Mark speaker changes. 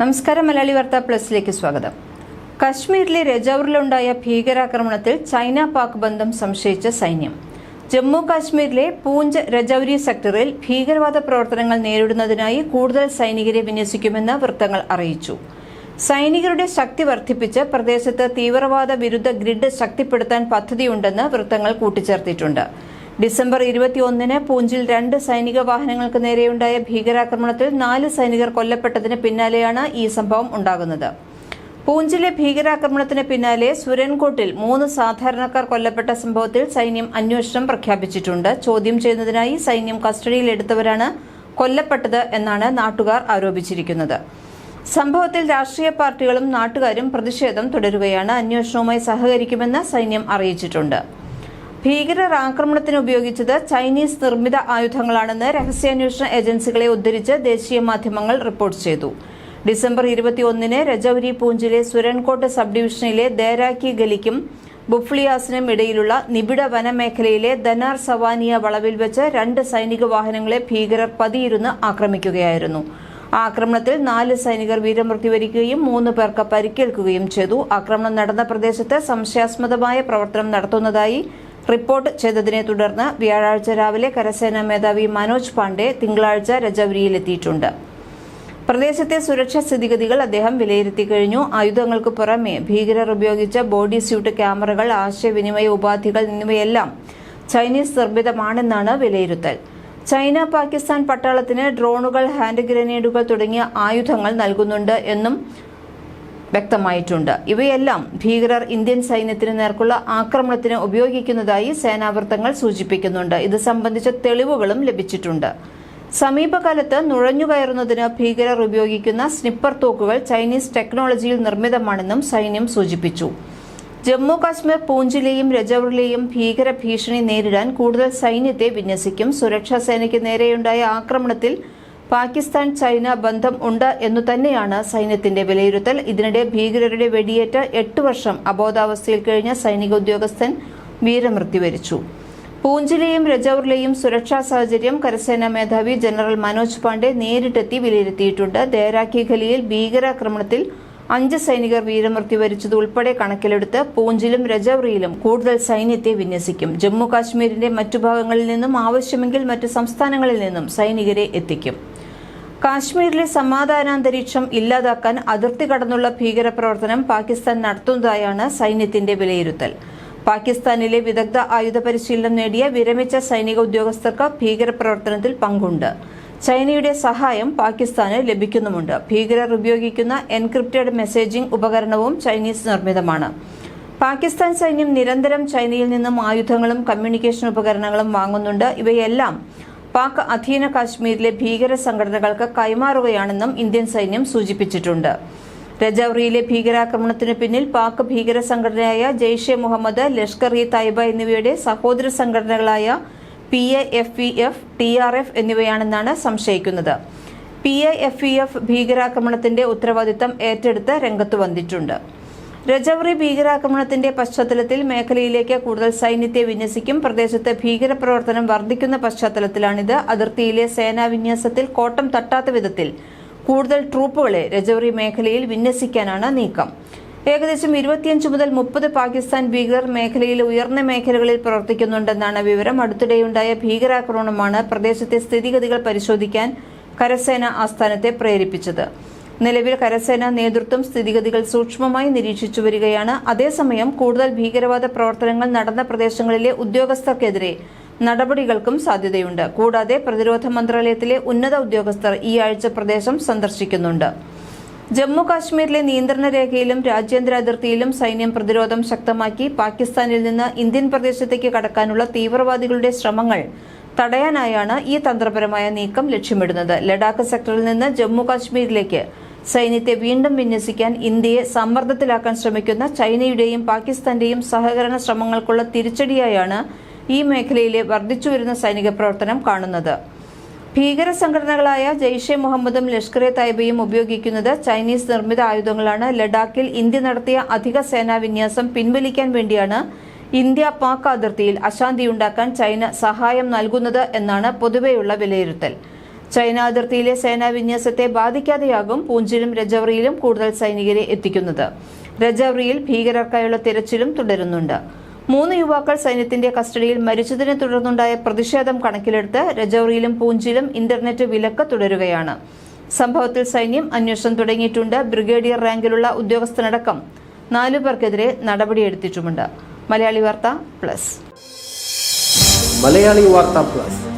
Speaker 1: നമസ്കാരം മലയാളി വാർത്ത പ്ലസിലേക്ക് സ്വാഗതം. കശ്മീരിലെ രജൌറിലുണ്ടായ ഭീകരാക്രമണത്തിൽ ചൈന പാക് ബന്ധം സംശയിച്ച സൈന്യം. ജമ്മു കാശ്മീരിലെ പൂഞ്ച് രജൌരി സെക്ടറിൽ ഭീകരവാദ പ്രവർത്തനങ്ങൾ നേരിടുന്നതിനായി കൂടുതൽ സൈനികരെ വിന്യസിക്കുമെന്ന് വൃത്തങ്ങൾ അറിയിച്ചു. സൈനികരുടെ ശക്തി വർദ്ധിപ്പിച്ച് പ്രദേശത്ത് തീവ്രവാദ വിരുദ്ധ ഗ്രിഡ് ശക്തിപ്പെടുത്താൻ പദ്ധതിയുണ്ടെന്ന് വൃത്തങ്ങൾ കൂട്ടിച്ചേർത്തിട്ടുണ്ട്. ഡിസംബർ ഇരുപത്തിയൊന്നിന് പൂഞ്ചിൽ രണ്ട് സൈനിക വാഹനങ്ങൾക്ക് നേരെയുണ്ടായ ഭീകരാക്രമണത്തിൽ നാല് സൈനികർ കൊല്ലപ്പെട്ടതിന് പിന്നാലെയാണ് ഈ സംഭവം ഉണ്ടാകുന്നത്. പൂഞ്ചിലെ ഭീകരാക്രമണത്തിന് പിന്നാലെ സുരൻകോട്ടിൽ മൂന്ന് സാധാരണക്കാർ കൊല്ലപ്പെട്ട സംഭവത്തിൽ സൈന്യം അന്വേഷണം പ്രഖ്യാപിച്ചിട്ടുണ്ട്. ചോദ്യം ചെയ്യുന്നതിനായി സൈന്യം കസ്റ്റഡിയിലെടുത്തവരാണ് കൊല്ലപ്പെട്ടത് എന്നാണ് നാട്ടുകാർ ആരോപിച്ചിരിക്കുന്നത്. സംഭവത്തിൽ രാഷ്ട്രീയ പാർട്ടികളും നാട്ടുകാരും പ്രതിഷേധം തുടരുകയാണ്. അന്വേഷണവുമായി സഹകരിക്കുമെന്ന് സൈന്യം അറിയിച്ചിട്ടുണ്ട്. ഭീകരർ ആക്രമണത്തിന് ഉപയോഗിച്ചത് ചൈനീസ് നിർമ്മിത ആയുധങ്ങളാണെന്ന് രഹസ്യാന്വേഷണ ഏജൻസികളെ ഉദ്ധരിച്ച് ദേശീയ മാധ്യമങ്ങൾ റിപ്പോർട്ട് ചെയ്തു. ഡിസംബർ ഇരുപത്തിയൊന്നിന് രജൌരി പൂഞ്ചിലെ സുരൻകോട്ട് സബ് ഡിവിഷനിലെ ദേരാക്കി ഗലിക്കും ബുഫ്ലിയാസിനും ഇടയിലുള്ള നിബിഡ വനമേഖലയിലെ ദനാർ സവാനിയ വളവിൽ വെച്ച് രണ്ട് സൈനിക വാഹനങ്ങളെ ഭീകരർ പതിയിരുന്ന് ആക്രമിക്കുകയായിരുന്നു. ആക്രമണത്തിൽ നാല് സൈനികർ വീരമൃത്യു വരിക്കുകയും മൂന്ന് പേർക്ക് പരിക്കേൽക്കുകയും ചെയ്തു. ആക്രമണം നടന്ന പ്രദേശത്ത് സംശയാസ്പദമായ പ്രവർത്തനം നടത്തുന്നതായി റിപ്പോർട്ട് ചെയ്തതിനെ തുടർന്ന് വ്യാഴാഴ്ച രാവിലെ കരസേനാ മേധാവി മനോജ് പാണ്ഡെ തിങ്കളാഴ്ച രജൌരിയിലെത്തിയിട്ടുണ്ട്. പ്രദേശത്തെ സുരക്ഷാ സ്ഥിതിഗതികൾ അദ്ദേഹം വിലയിരുത്തി കഴിഞ്ഞു. ആയുധങ്ങൾക്ക് പുറമെ ഭീകരർ ഉപയോഗിച്ച ബോഡി സ്യൂട്ട് ക്യാമറകൾ ആശയവിനിമയ ഉപാധികൾ എന്നിവയെല്ലാം ചൈനീസ് നിർമ്മിതമാണെന്നാണ് വിലയിരുത്തൽ. ചൈന പാകിസ്ഥാൻ പട്ടാളത്തിന് ഡ്രോണുകൾ ഹാൻഡ് ഗ്രനേഡുകൾ തുടങ്ങിയ ആയുധങ്ങൾ നൽകുന്നുണ്ട് എന്നും വ്യക്തമായിട്ടുണ്ട്. ഇവയെല്ലാം ഭീകരർ ഇന്ത്യൻ സൈന്യത്തിന് നേർക്കുള്ള ആക്രമണത്തിന് ഉപയോഗിക്കുന്നതായി സേനാവൃത്തങ്ങൾ സൂചിപ്പിക്കുന്നുണ്ട്. ഇത് സംബന്ധിച്ച തെളിവുകളും ലഭിച്ചിട്ടുണ്ട്. സമീപകാലത്ത് നുഴഞ്ഞുകയറുന്നതിന് ഭീകരർ ഉപയോഗിക്കുന്ന സ്നിപ്പർ തോക്കുകൾ ചൈനീസ് ടെക്നോളജിയിൽ നിർമ്മിതമാണെന്നും സൈന്യം സൂചിപ്പിച്ചു. ജമ്മു കാശ്മീർ പൂഞ്ചിലെയും രജൌറിലെയും ഭീകര ഭീഷണി നേരിടാൻ കൂടുതൽ സൈന്യത്തെ വിന്യസിക്കും. സുരക്ഷാ സേനയ്ക്ക് നേരെയുണ്ടായ ആക്രമണത്തിൽ പാകിസ്ഥാൻ ചൈന ബന്ധം ഉണ്ട് എന്നു തന്നെയാണ് സൈന്യത്തിന്റെ വിലയിരുത്തൽ. ഇതിനിടെ ഭീകരരുടെ വെടിയേറ്റ് എട്ട് വർഷം അബോധാവസ്ഥയിൽ കഴിഞ്ഞ സൈനിക ഉദ്യോഗസ്ഥൻ വീരമൃത്യു വരിച്ചു. പൂഞ്ചിലെയും രജൌറിലെയും സുരക്ഷാ സാഹചര്യം കരസേനാ മേധാവി ജനറൽ മനോജ് പാണ്ഡെ നേരിട്ടെത്തി വിലയിരുത്തിയിട്ടുണ്ട്. ദേരാക്കി ഖലിയിൽ ഭീകരാക്രമണത്തിൽ അഞ്ച് സൈനികർ വീരമൃത്യു വരിച്ചത് ഉൾപ്പെടെ കണക്കിലെടുത്ത് പൂഞ്ചിലും രജൌറിയിലും കൂടുതൽ സൈന്യത്തെ വിന്യസിക്കും. ജമ്മു കാശ്മീരിന്റെ മറ്റു ഭാഗങ്ങളിൽ നിന്നും ആവശ്യമെങ്കിൽ മറ്റു സംസ്ഥാനങ്ങളിൽ നിന്നും സൈനികരെ എത്തിക്കും. കാശ്മീരിലെ സമാധാനാന്തരീക്ഷം ഇല്ലാതാക്കാൻ അതിർത്തി കടന്നുള്ള ഭീകരപ്രവർത്തനം പാകിസ്ഥാൻ നടത്തുന്നതായാണ് സൈന്യത്തിന്റെ വിലയിരുത്തൽ. പാകിസ്ഥാനിലെ വിദഗ്ധ ആയുധ പരിശീലനം നേടിയ വിരമിച്ച സൈനിക ഉദ്യോഗസ്ഥർക്ക് ഭീകരപ്രവർത്തനത്തിൽ പങ്കുണ്ട്. ചൈനയുടെ സഹായം പാകിസ്ഥാന് ലഭിക്കുന്നുമുണ്ട്. ഭീകരർ ഉപയോഗിക്കുന്ന എൻക്രിപ്റ്റഡ് മെസ്സേജിംഗ് ഉപകരണവും ചൈനീസ് നിർമ്മിതമാണ്. പാകിസ്ഥാൻ സൈന്യം നിരന്തരം ചൈനയിൽ നിന്നും ആയുധങ്ങളും കമ്മ്യൂണിക്കേഷൻ ഉപകരണങ്ങളും വാങ്ങുന്നുണ്ട്. ഇവയെല്ലാം പാക് അധീന കാശ്മീരിലെ ഭീകര സംഘടനകൾക്ക് കൈമാറുകയാണെന്നും ഇന്ത്യൻ സൈന്യം സൂചിപ്പിച്ചിട്ടുണ്ട്. രജൌറിയിലെ ഭീകരാക്രമണത്തിനു പിന്നിൽ പാക് ഭീകര സംഘടനയായ ജെയ്ഷെ മുഹമ്മദ് ലഷ്കർ ഇ തൈബ എന്നിവയുടെ സഹോദര സംഘടനകളായ P A F F T R F എന്നിവയാണെന്നാണ് സംശയിക്കുന്നത്. P A F F ഭീകരാക്രമണത്തിന്റെ ഉത്തരവാദിത്തം ഏറ്റെടുത്ത് രംഗത്ത് വന്നിട്ടുണ്ട്. രജൌറി ഭീകരാക്രമണത്തിന്റെ പശ്ചാത്തലത്തിൽ മേഖലയിലേക്ക് കൂടുതൽ സൈന്യത്തെ വിന്യസിക്കും പ്രദേശത്ത് ഭീകരപ്രവർത്തനം വർദ്ധിക്കുന്ന പശ്ചാത്തലത്തിലാണിത്. അതിർത്തിയിലെ സേനാ വിന്യാസത്തിൽ കോട്ടം തട്ടാത്ത വിധത്തിൽ കൂടുതൽ ട്രൂപ്പുകളെ രജൌറി മേഖലയിൽ വിന്യസിക്കാനാണ് നീക്കം. ഏകദേശം ഇരുപത്തിയഞ്ച് മുതൽ മുപ്പത് പാകിസ്ഥാൻ ഭീകരർ മേഖലയിലെ ഉയർന്ന മേഖലകളിൽ പ്രവർത്തിക്കുന്നുണ്ടെന്നാണ് വിവരം. അടുത്തിടെയുണ്ടായ ഭീകരാക്രമണമാണ് പ്രദേശത്തെ സ്ഥിതിഗതികൾ പരിശോധിക്കാൻ കരസേന ആസ്ഥാനത്തെ പ്രേരിപ്പിച്ചത്. നിലവിൽ കരസേന നേതൃത്വം സ്ഥിതിഗതികൾ സൂക്ഷ്മമായി നിരീക്ഷിച്ചു വരികയാണ്. അതേസമയം കൂടുതൽ ഭീകരവാദ പ്രവർത്തനങ്ങൾ നടന്ന പ്രദേശങ്ങളിലെ ഉദ്യോഗസ്ഥർക്കെതിരെ നടപടികൾക്കും സാധ്യതയുണ്ട്. കൂടാതെ പ്രതിരോധ മന്ത്രാലയത്തിലെ ഉന്നത ഉദ്യോഗസ്ഥർ ഈ ആഴ്ച പ്രദേശം സന്ദർശിക്കുന്നുണ്ട്. ജമ്മു കാശ്മീരിലെ നിയന്ത്രണ രേഖയിലും രാജ്യാന്തര അതിർത്തിയിലും സൈന്യം പ്രതിരോധം ശക്തമാക്കി പാകിസ്ഥാനിൽ നിന്ന് ഇന്ത്യൻ പ്രദേശത്തേക്ക് കടക്കാനുള്ള തീവ്രവാദികളുടെ ശ്രമങ്ങൾ തടയാനായാണ് ഈ തന്ത്രപരമായ നീക്കം ലക്ഷ്യമിടുന്നത്. ലഡാക്ക് സെക്ടറിൽ നിന്ന് ജമ്മു കാശ്മീരിലേക്ക് സൈന്യത്തെ വീണ്ടും വിന്യസിക്കാൻ ഇന്ത്യയെ സമ്മർദ്ദത്തിലാക്കാൻ ശ്രമിക്കുന്ന ചൈനയുടെയും പാകിസ്ഥാന്റെയും സഹകരണ ശ്രമങ്ങൾക്കുള്ള തിരിച്ചടിയായാണ് ഈ മേഖലയിലെ വർദ്ധിച്ചുവരുന്ന സൈനിക പ്രവർത്തനം കാണുന്നത്. ഭീകര സംഘടനകളായ ജെയ്ഷെ മുഹമ്മദും ലഷ്കർ എ തായ്ബയും ഉപയോഗിക്കുന്നത് ചൈനീസ് നിർമ്മിത ആയുധങ്ങളാണ്. ലഡാക്കിൽ ഇന്ത്യ നടത്തിയ അധിക സേനാ വിന്യാസം പിൻവലിക്കാൻ വേണ്ടിയാണ് ഇന്ത്യ പാക് അതിർത്തിയിൽ അശാന്തിയുണ്ടാക്കാൻ ചൈന സഹായം നൽകുന്നത് എന്നാണ് പൊതുവെയുള്ള വിലയിരുത്തൽ. ചൈന അതിർത്തിയിലെ സേനാ വിന്യാസത്തെ ബാധിക്കാതെയാകും പൂഞ്ചിലും രജൌറിയിലും കൂടുതൽ സൈനികരെ എത്തിക്കുന്നത്. രജൌറിയിൽ ഭീകരർക്കായുള്ള തിരച്ചിലും തുടരുന്നുണ്ട്. മൂന്ന് യുവാക്കൾ സൈന്യത്തിന്റെ കസ്റ്റഡിയിൽ മരിച്ചതിനെ തുടർന്നുണ്ടായ പ്രതിഷേധം കണക്കിലെടുത്ത് രജൌറിയിലും പൂഞ്ചിലും ഇന്റർനെറ്റ് വിലക്ക് തുടരുകയാണ്. സംഭവത്തിൽ സൈന്യം അന്വേഷണം തുടങ്ങിയിട്ടുണ്ട്. ബ്രിഗേഡിയർ റാങ്കിലുള്ള ഉദ്യോഗസ്ഥനടക്കം നാലു പേർക്കെതിരെ നടപടിയെടുത്തിട്ടുമുണ്ട്. മലയാളി വാർത്ത പ്ലസ്.
Speaker 2: മലയാളി വാർത്ത plus.